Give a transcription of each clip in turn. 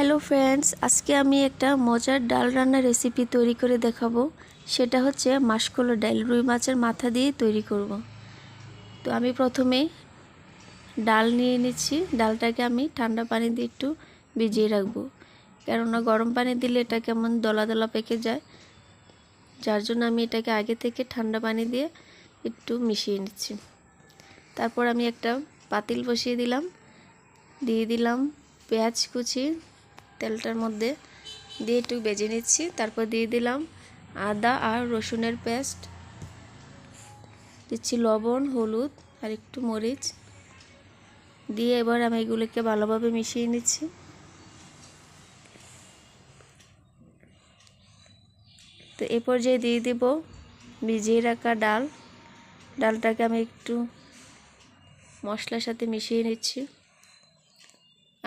Hello friends, আজকে আমি একটা মজার ডাল রান্নার রেসিপি তৈরি করে দেখাবো। সেটা হচ্ছে মাসকলো ডাল, রুই মাছের মাথা দিয়ে তৈরি করব। তো আমি প্রথমে ডাল নিয়ে নিচ্ছি। ডালটাকে আমি ঠান্ডা পানি দিয়ে একটু ভিজিয়ে রাখব। কেননা গরম পানি দিলে এটা কেমন দলা দলা পেকে যায়। যার জন্য আমি এটাকে আগে থেকে ঠান্ডা পানি দিয়ে একটু মিশিয়ে নিচ্ছি। তারপর আমি একটা পাতিল বসিয়ে দিলাম। দিয়ে দিলাম পেঁয়াজ কুচি তেলটার মধ্যে দিয়ে একটু বেজে নিচ্ছি। তারপর দিয়ে দিলাম আদা আর রসুনের পেস্ট। দিচ্ছি লবণ, হলুদ আর একটু মরিচ। দিয়ে এবার আমি এগুলোকে ভালোভাবে মিশিয়ে নিচ্ছি। তো এ পর্যায়ে দিয়ে দিব ভিজিয়ে রাখা ডাল। ডালটাকে আমি একটু মশলার সাথে মিশিয়ে নিচ্ছি।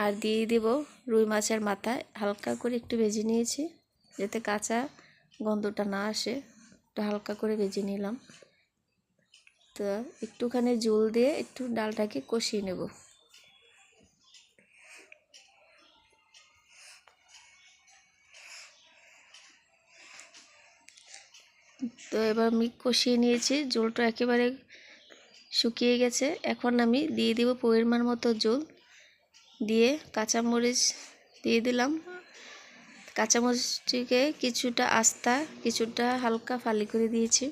আর দিয়ে দিব রুই মাছের মাথায় হালকা করে একটু ভেজে নিয়েছি, যাতে কাঁচা গন্ধটা না আসে। একটু হালকা করে ভেজে নিলাম। তো একটুখানি জল দিয়ে একটু ডালটাকে কষিয়ে নেব। তো এবার আমি কষিয়ে নিয়েছি, জলটা একেবারে শুকিয়ে গেছে। এখন আমি দিয়ে দিব পরিমাণ মতো জল। দিয়ে কাঁচামরিচ দিয়ে দিলাম। কাঁচামরিচটিকে কিছুটা আস্তা, কিছুটা হালকা ফালি করে দিয়েছি।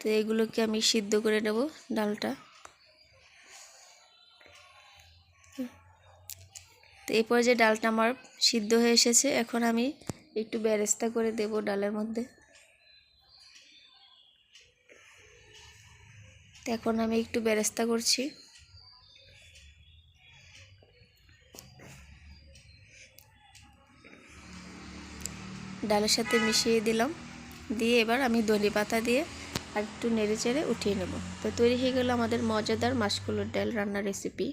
তো এগুলোকে আমি সিদ্ধ করে নেব ডালটা। তো এই পর্যায়ে ডালটা আমার সিদ্ধ হয়ে এসেছে। এখন আমি একটু ব্যারেস্তা করে দেব ডালের মধ্যে। তো এখন আমি একটু ব্যারেস্তা করছি। ডালের সাথে মিশিয়ে দিলাম। দিয়ে এবার আমি দলি পাতা দিয়ে আর একটু নেড়ে চেড়ে উঠিয়ে নেব। তো তৈরি হয়ে গেল আমাদের মজাদার মাসকুলোর ডাল রান্নার রেসিপি